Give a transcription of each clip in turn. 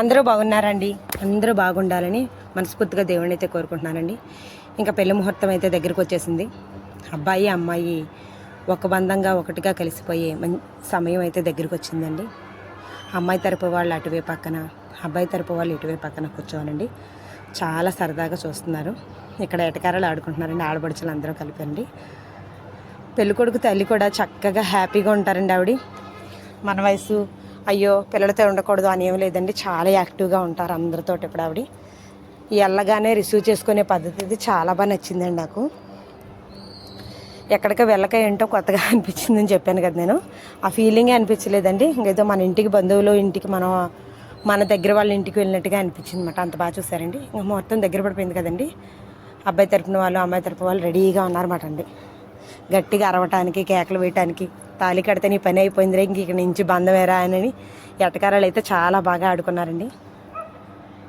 అందరూ బాగున్నారండి. అందరూ బాగుండాలని మనస్ఫూర్తిగా దేవుడిని అయితే కోరుకుంటున్నానండి. ఇంకా పెళ్ళి ముహూర్తం అయితే దగ్గరికి వచ్చేసింది. అబ్బాయి అమ్మాయి ఒక బంధంగా ఒకటిగా కలిసిపోయే మం సమయం అయితే దగ్గరికి వచ్చిందండి. అమ్మాయి తరపు వాళ్ళు అటువే పక్కన అబ్బాయి తరపు వాళ్ళు ఇటువైపు పక్కన కూర్చోనండి చాలా సరదాగా చూస్తున్నారు. ఇక్కడ ఎటకారాలు ఆడుకుంటున్నారండి. ఆడబడుచులు అందరూ కలిపండి. పెళ్ళికొడుకు తల్లి కూడా చక్కగా హ్యాపీగా ఉంటారండి ఆవిడ. మన వయసు అయ్యో పిల్లలతో ఉండకూడదు అని ఏం లేదండి. చాలా యాక్టివ్గా ఉంటారు అందరితో ఇప్పుడు ఆవిడ. ఎల్లగానే వెళ్ళగానే రిసీవ్ చేసుకునే పద్ధతి అది చాలా బాగా నచ్చిందండి నాకు. ఎక్కడికి వెళ్ళక ఏంటో కొత్తగా అనిపించిందని చెప్పాను కదా నేను. ఆ ఫీలింగే అనిపించలేదండి. ఇంకేదో మన ఇంటికి బంధువులు ఇంటికి మనం మన దగ్గర వాళ్ళ ఇంటికి వెళ్ళినట్టుగా అనిపించింది అనమాట అంత బాగా చూసారండి. ఇంకా మొత్తం దగ్గర పడిపోయింది కదండి. అబ్బాయి తరపున వాళ్ళు అమ్మాయి తరపు వాళ్ళు రెడీగా ఉన్నారన్నమాట అండి. గట్టిగా అరవటానికి కేకలు వేయటానికి తాళి కడితే నీ పని అయిపోయిందిరే ఇంక ఇక్కడ నుంచి బంధమేరా అని ఎటకారాలు అయితే చాలా బాగా ఆడుకున్నారండి.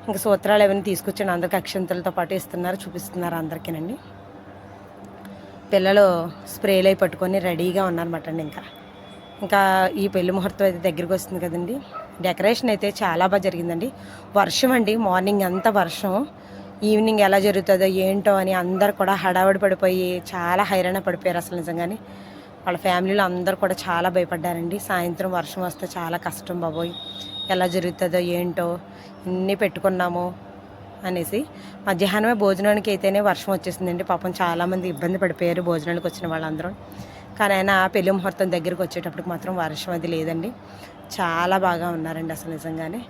ఇంకా సూత్రాలు ఏమైనా తీసుకొచ్చి అందరికి అక్షంతలతో పాటు ఇస్తున్నారు చూపిస్తున్నారు అందరికీనండి. పిల్లలు స్ప్రేలు అయి పట్టుకొని రెడీగా ఉన్నారన్నమాట అండి ఇంకా. ఇంకా ఈ పెళ్ళి ముహూర్తం అయితే దగ్గరికి వస్తుంది కదండి. డెకరేషన్ అయితే చాలా బాగా జరిగిందండి. వర్షం అండి మార్నింగ్ అంతా వర్షం. ఈవినింగ్ ఎలా జరుగుతుందో ఏంటో అని అందరు కూడా హడావిడి పడిపోయి చాలా హైరాణ పడిపోయారు అసలు నిజంగానే. వాళ్ళ ఫ్యామిలీలో అందరు కూడా చాలా భయపడ్డారండి. సాయంత్రం వర్షం వస్తే చాలా కష్టం బాబోయ్. ఎలా జరుగుతుందో ఏంటో ఇన్ని పెట్టుకున్నాము అనేసి. మధ్యాహ్నమే భోజనానికి అయితేనే వర్షం వచ్చేసిందండి. పాపం చాలామంది ఇబ్బంది పడిపోయారు భోజనానికి వచ్చిన వాళ్ళందరూ. కానీ ఆయన పెళ్ళి ముహూర్తం దగ్గరికి వచ్చేటప్పటికి మాత్రం వర్షం అది లేదండి. చాలా బాగా ఉన్నారండి అసలు నిజంగానే.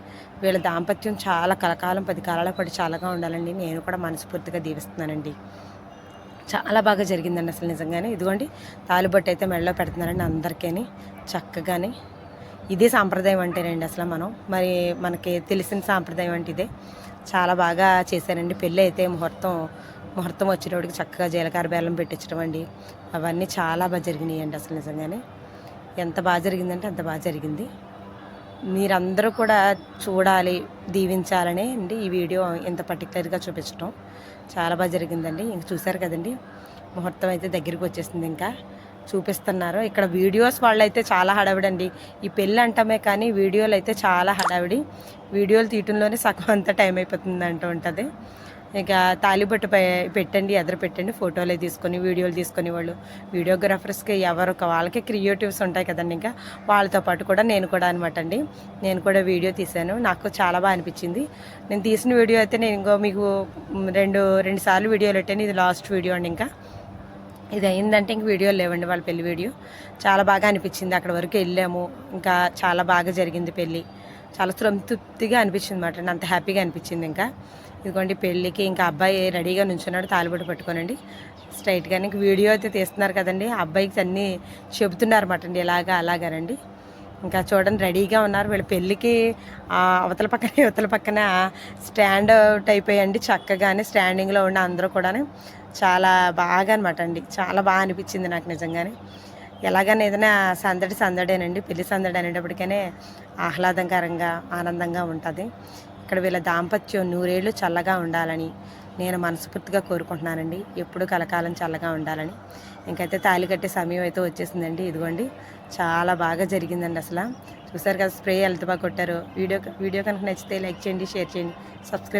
వీళ్ళ దాంపత్యం చాలా కలకాలం పది కాలాల పాటు చాలాగా ఉండాలండి. నేను కూడా మనస్ఫూర్తిగా దీవిస్తున్నానండి. చాలా బాగా జరిగిందండి అసలు నిజంగానే. ఇదిగోండి తాలిబొట్టు అయితే మెడలో పెడుతున్నారండి అందరికీ చక్కగానే. ఇదే సాంప్రదాయం అంటేనండి అసలు మనం. మరి మనకి తెలిసిన సాంప్రదాయం అంటే ఇదే. చాలా బాగా చేశారండి. పెళ్ళి అయితే ముహూర్తం ముహూర్తం వచ్చినప్పటికి చక్కగా జీలకర్ర బెల్లం పెట్టించడం అండి. అవన్నీ చాలా బాగా జరిగినాయి అండి అసలు నిజంగానే. ఎంత బాగా జరిగిందంటే అంత బాగా జరిగింది. మీరందరూ కూడా చూడాలి దీవించాలనే అండి ఈ వీడియో ఇంత పర్టికులర్గా చూపించడం చాలా బాగా జరిగిందండి. ఇంక చూశారు కదండి. ముహూర్తం అయితే దగ్గరికి వచ్చేసింది ఇంకా. చూపిస్తున్నారు. ఇక్కడ వీడియోస్ వాళ్ళు అయితే చాలా హడావిడండి. ఈ పెళ్ళి అంటామే కానీ వీడియోలు అయితే చాలా హడావిడి. వీడియోలు తీయటంలోనే సగం అంతా టైం అయిపోతుంది అంటూ ఉంటుంది. ఇక తాలిబొట్టు పెట్టండి ఎదురు పెట్టండి ఫోటోలు తీసుకొని వీడియోలు తీసుకొని వాళ్ళు. వీడియోగ్రాఫర్స్కి ఎవరు వాళ్ళకి క్రియేటివ్స్ ఉంటాయి కదండి ఇంకా. వాళ్ళతో పాటు కూడా నేను కూడా అనమాట అండి. నేను కూడా వీడియో తీశాను. నాకు చాలా బాగా అనిపించింది. నేను తీసిన వీడియో అయితే నేను ఇంకో మీకు రెండు రెండు సార్లు వీడియోలు పెట్టాను. ఇది లాస్ట్ వీడియో అండి ఇంకా. ఇది అయిందంటే ఇంక వీడియోలు లేవండి వాళ్ళ పెళ్ళి వీడియో. చాలా బాగా అనిపించింది. అక్కడ వరకు వెళ్ళాము. ఇంకా చాలా బాగా జరిగింది పెళ్ళి. చాలా సంతృప్తిగా అనిపించింది అనమాట అంత హ్యాపీగా అనిపించింది ఇంకా. ఇదిగోండి పెళ్ళికి ఇంకా అబ్బాయి రెడీగా నుంచున్నాడు తాలిబొట్టు పట్టుకోనండి. స్ట్రైట్గా ఇంక వీడియో అయితే తీస్తున్నారు కదండి. అబ్బాయికి అన్నీ చెబుతున్నారు అనమాట అండి ఇలాగా అలాగానండి ఇంకా చూడండి రెడీగా ఉన్నారు. వీళ్ళ పెళ్ళికి అవతల పక్కన ఇవతల పక్కన స్టాండ్ అవుట్ అయిపోయండి చక్కగానే స్టాండింగ్లో ఉన్న అందరూ కూడా చాలా బాగా అనమాట అండి. చాలా బాగా అనిపించింది నాకు నిజంగానే. ఎలాగైనా ఏదైనా సందడి సందడేనండి. పెళ్ళి సందడి అనేటప్పటికనే ఆహ్లాదకరంగా ఆనందంగా ఉంటుంది. ఇక్కడ వీళ్ళ దాంపత్యం నూరేళ్ళు చల్లగా ఉండాలని నేను మనస్ఫూర్తిగా కోరుకుంటున్నానండి. ఎప్పుడు కలకాలం చల్లగా ఉండాలని. ఇంకైతే తాళి కట్టే సమయం అయితే వచ్చేసిందండి. ఇదిగోండి చాలా బాగా జరిగిందండి అసలు. చూసారు కదా స్ప్రే ఎంత బాగా కొట్టారు. వీడియో వీడియో కనుక నచ్చితే లైక్ చేయండి షేర్ చేయండి. సబ్స్క్రైబ్